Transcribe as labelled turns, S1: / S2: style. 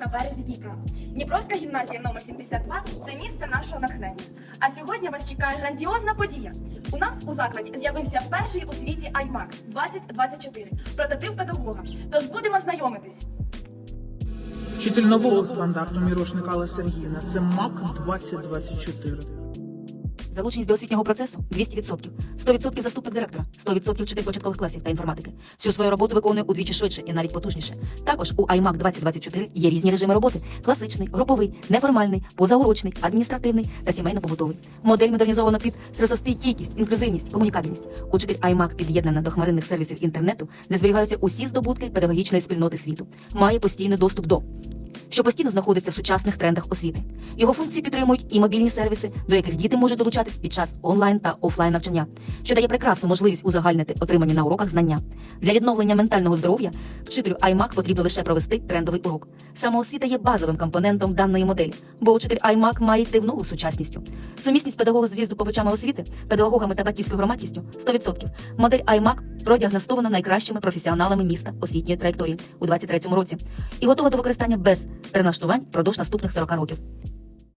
S1: на березі Дніпра. Дніпровська гімназія номер 72 це місце нашого натхнення. А сьогодні вас чекає грандіозна подія. У нас у закладі з'явився перший у світі iMac 2024 прототип педагога. Тож будемо знайомитись.
S2: Вчитель нового стандарту Мірошник Алла Сергіївна. Це МАК 2024.
S3: Залученість до освітнього процесу 200%. 100% заступник директора, 100% вчитель початкових класів та інформатики. Всю свою роботу виконує удвічі швидше і навіть потужніше. Також у iMac 2024 є різні режими роботи: класичний, груповий, неформальний, позаурочний, адміністративний та сімейно-побутовий. Модель модернізована під стресостійкість, інклюзивність, комунікабельність. Учитель iMac під'єднана до хмаринних сервісів інтернету, де зберігаються усі здобутки педагогічної спільноти світу. Має постійний доступ до що постійно знаходиться в сучасних трендах освіти. Його функції підтримують і мобільні сервіси, до яких діти можуть долучатись під час онлайн та офлайн навчання, що дає прекрасну можливість узагальнити отримані на уроках знання. Для відновлення ментального здоров'я вчителю iMac потрібно лише провести трендовий урок. Самоосвіта є базовим компонентом даної моделі, бо учитель iMac має йти в ногу з сучасністю. Сумісність педагога з здобувачами освіти, педагогами та батьківською громадськістю 100%. Модель iMac продіагностована найкращими професіоналами міста освітньої траєкторії у 2023 році і готова до використання без переналаштувань впродовж наступних 40 років.